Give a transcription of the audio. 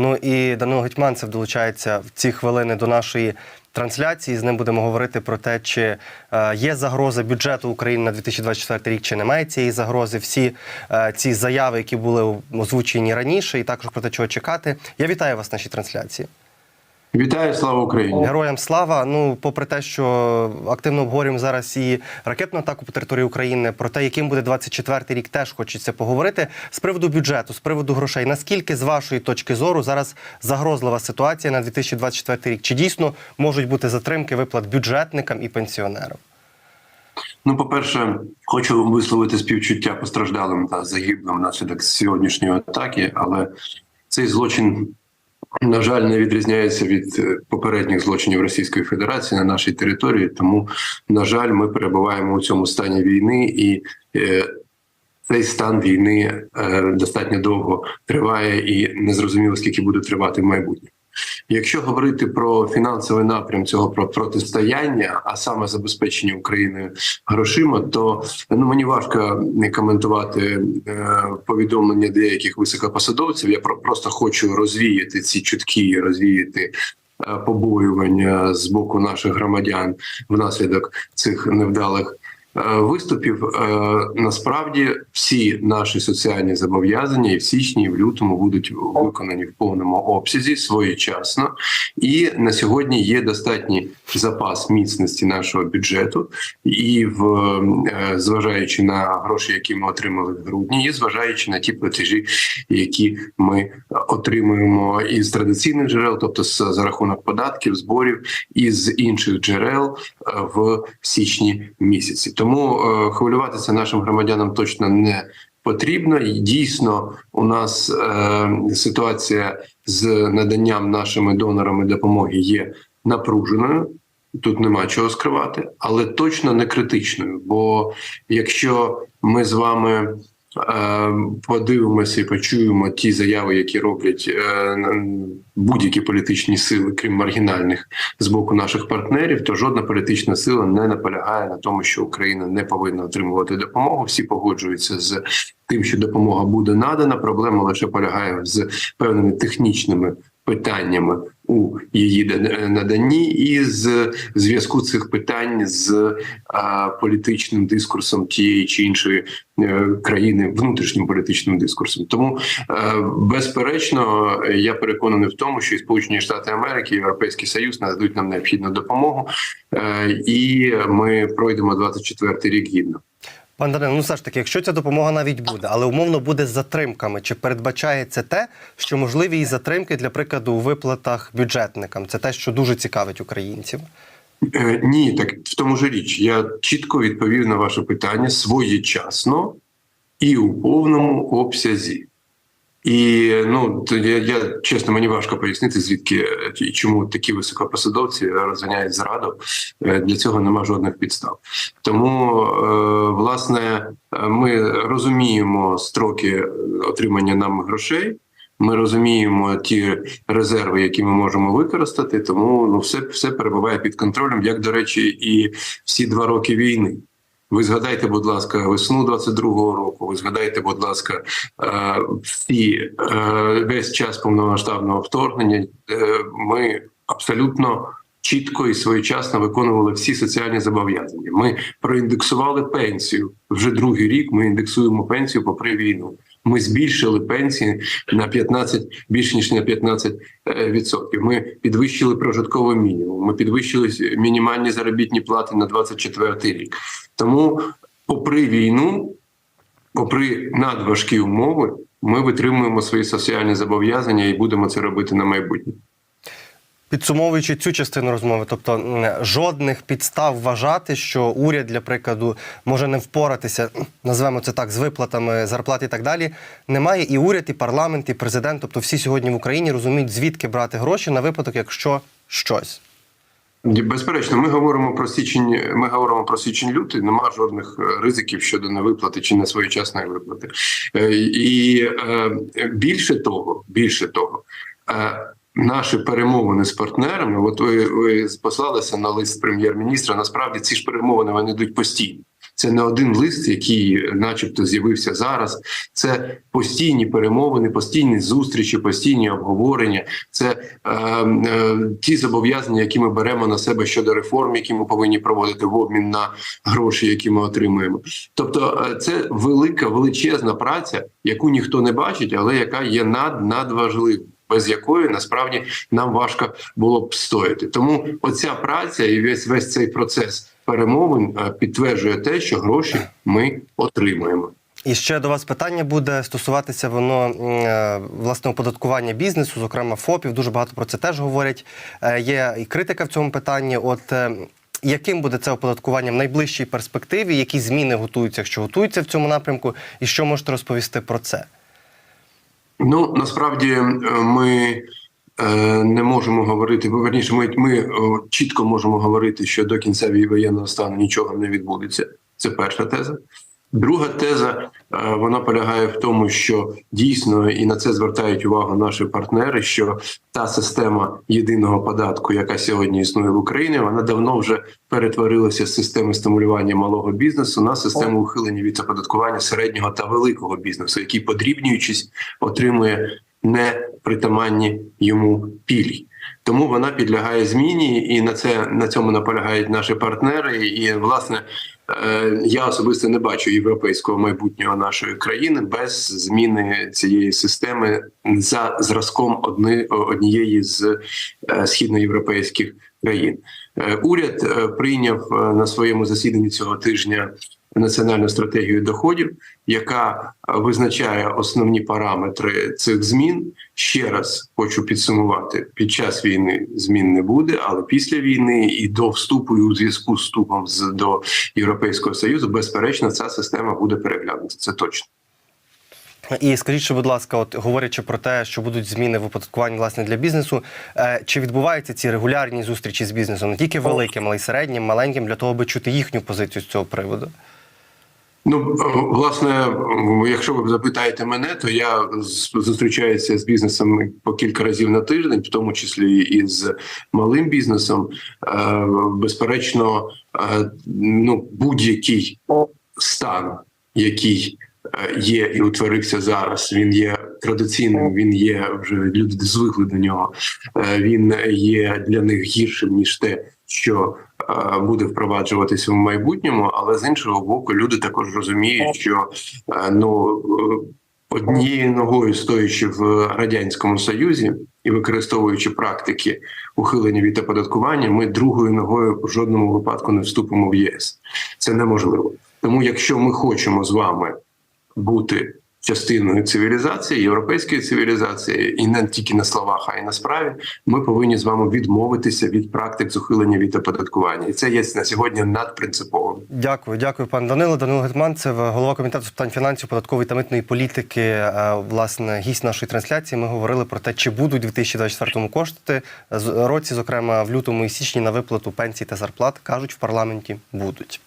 Ну і Данило Гетьманцев долучається в ці хвилини до нашої трансляції. З ним будемо говорити про те, чи е, є загроза бюджету України на 2024 рік, чи немає цієї загрози. Всі е, ці заяви, які були озвучені раніше, і також про те, чого чекати. Я вітаю вас в нашій трансляції. Вітаю, слава Україні! Героям слава. Ну, попри те, що активно обговорюємо зараз і ракетну атаку по території України, про те, яким буде 24-й рік, теж хочеться поговорити з приводу бюджету, з приводу грошей. Наскільки з вашої точки зору зараз загрозлива ситуація на 2024 рік? Чи дійсно можуть бути затримки виплат бюджетникам і пенсіонерам? Ну, по-перше, хочу висловити співчуття постраждалим та загиблим внаслідок сьогоднішньої атаки, але цей злочин, на жаль, не відрізняється від е, попередніх злочинів Російської Федерації на нашій території. Тому, на жаль, ми перебуваємо у цьому стані війни і. Е, цей стан війни е, достатньо довго триває і незрозуміло скільки буде тривати в майбутньому. Якщо говорити про фінансовий напрям цього про протистояння, а саме забезпечення України грошима, то ну мені важко не коментувати е, повідомлення деяких високопосадовців. Я про просто хочу розвіяти ці чутки, розвіяти. е, Побоювання з боку наших громадян внаслідок цих невдалих виступів. Е, Насправді всі наші соціальні зобов'язання і в січні, і в лютому будуть виконані в повному обсязі своєчасно. І на сьогодні є достатній запас міцності нашого бюджету, і в е, зважаючи на гроші, які ми отримали в грудні, і зважаючи на ті платежі, які ми отримуємо із традиційних джерел, тобто з за рахунок податків, зборів і з інших джерел е, в січні місяці. Тому е, хвилюватися нашим громадянам точно не потрібно. І дійсно, у нас е, ситуація з наданням нашими донорами допомоги є напруженою. Тут нема чого скривати, але точно не критичною. Бо якщо ми з вами подивимося і почуємо ті заяви, які роблять е, будь-які політичні сили, крім маргінальних з боку наших партнерів, то жодна політична сила не наполягає на тому, що Україна не повинна отримувати допомогу. Всі погоджуються з тим, що допомога буде надана. Проблема лише полягає з певними технічними питаннями у її д- наданні, і з зв'язку цих питань з а, політичним дискурсом тієї чи іншої е, країни, внутрішнім політичним дискурсом. Тому е, безперечно, я переконаний в тому, що і Сполучені Штати Америки, і Європейський Союз нададуть нам необхідну допомогу, е, і ми пройдемо 24 рік гідно. Пан Данило, ну все ж таки, якщо ця допомога навіть буде, але умовно буде з затримками, чи передбачається те, що можливі і затримки для прикладу у виплатах бюджетникам? Це те, що дуже цікавить українців. Е, Ні, так в тому ж річ. Я чітко відповів на ваше питання своєчасно і у повному обсязі. І ну я, я чесно, мені важко пояснити, звідки е, і чому такі високопосадовці розганяють зраду. Е, Для цього нема жодних підстав. Тому, е, власне, ми розуміємо строки отримання нами грошей. Ми розуміємо ті резерви, які ми можемо використати, тому ну все, все перебуває під контролем, як до речі, і всі два роки війни. Ви згадайте, будь ласка, весну 22-го року. Ви згадайте, будь ласка, е, всі е, весь час повномасштабного вторгнення. е, Ми абсолютно чітко і своєчасно виконували всі соціальні зобов'язання. Ми проіндексували пенсію вже другий рік. Ми індексуємо пенсію попри війну. Ми збільшили пенсії на 15, більше ніж на 15%. відсотків. Ми підвищили прожитковий мінімум. Ми підвищили мінімальні заробітні плати на 24 рік. Тому, попри війну, попри надважкі умови, ми витримуємо свої соціальні зобов'язання і будемо це робити на майбутнє. Підсумовуючи цю частину розмови, тобто жодних підстав вважати, що уряд, для прикладу, може не впоратися, назвемо це так, з виплатами зарплат і так далі. Немає і уряд, і парламент, і президент, тобто всі сьогодні в Україні розуміють, звідки брати гроші на випадок, якщо щось. Безперечно, ми говоримо про січень. Ми говоримо про січень лютий. Нема жодних е, ризиків щодо невиплати чи несвоєчасної виплати. Е, І е, більше того, більше того, наші перемовини з партнерами. От ви, ви послалися на лист прем'єр-міністра. Насправді ці ж перемовини вони йдуть постійно. Це не один лист, який, начебто, з'явився зараз. Це постійні перемовини, постійні зустрічі, постійні обговорення. Це е, е, ті зобов'язання, які ми беремо на себе щодо реформ, які ми повинні проводити в обмін на гроші, які ми отримуємо. Тобто, е, це велика величезна праця, яку ніхто не бачить, але яка є над надважливою. Без якої насправді нам важко було б стояти, тому оця праця і весь весь цей процес перемовин е, підтверджує те, що гроші ми отримуємо. І ще до вас питання буде стосуватися воно е, власне оподаткування бізнесу, зокрема ФОПів. Дуже багато про це теж говорять. Е, Є і критика в цьому питанні. От яким буде це оподаткування в найближчій перспективі? Які зміни готуються, якщо готуються в цьому напрямку, і що можете розповісти про це? Ну насправді е, ми е, не можемо говорити, верніше, ми, ми е, чітко можемо говорити, що до кінця воєнного стану нічого не відбудеться. Це перша теза. Друга теза е, вона полягає в тому, що дійсно і на це звертають увагу наші партнери. Що та система єдиного податку, яка сьогодні існує в Україні, вона давно вже перетворилася з системи стимулювання малого бізнесу на систему ухилення від оподаткування середнього та великого бізнесу, який подрібнюючись отримує непритаманні йому пільги. Тому вона підлягає зміні, і на це на цьому наполягають наші партнери. І власне е, я особисто не бачу європейського майбутнього нашої країни без зміни цієї системи за зразком одни, однієї з е, східноєвропейських країн. Е, Уряд е, прийняв е, на своєму засіданні цього тижня національну стратегію доходів, яка визначає основні параметри цих змін. Ще раз хочу підсумувати: під час війни змін не буде, але після війни і до вступу, і у зв'язку з вступом до Європейського союзу, безперечно, ця система буде переглянута. Це точно. І скажіть, будь ласка, от говорячи про те, що будуть зміни в оподаткуванні власне для бізнесу, е, чи відбуваються ці регулярні зустрічі з бізнесом, не тільки великим, але й середнім, маленьким, для того, аби чути їхню позицію з цього приводу? Ну е, власне, якщо ви запитаєте мене, то я зустрічаюся з бізнесом по кілька разів на тиждень, в тому числі і з малим бізнесом. Е, Безперечно, ну будь-який стан, який є і утворився зараз, він є традиційним. Він є вже люди звикли до нього. Е, Він є для них гіршим ніж те, що е, буде впроваджуватися в майбутньому, але з іншого боку, люди також розуміють, що е, ну однією ногою стоячи в радянському союзі і використовуючи практики ухилення від оподаткування, ми другою ногою в жодному випадку не вступимо в ЄС. Це неможливо. Тому, якщо ми хочемо з вами бути частиною цивілізації, європейської цивілізації, і не тільки на словах, а й на справі, ми повинні з вами відмовитися від практик з ухилення від оподаткування, і це є на сьогодні надпринциповим. Дякую, дякую, пан Данило. Данило Гетманцев, голова комітету з питань фінансів, податкової та митної політики. е, Власне, гість нашої трансляції. Ми говорили про те, чи будуть у 2024 коштувати з- році, зокрема в лютому і січні на виплату пенсій та зарплат. кажуть в парламенті будуть.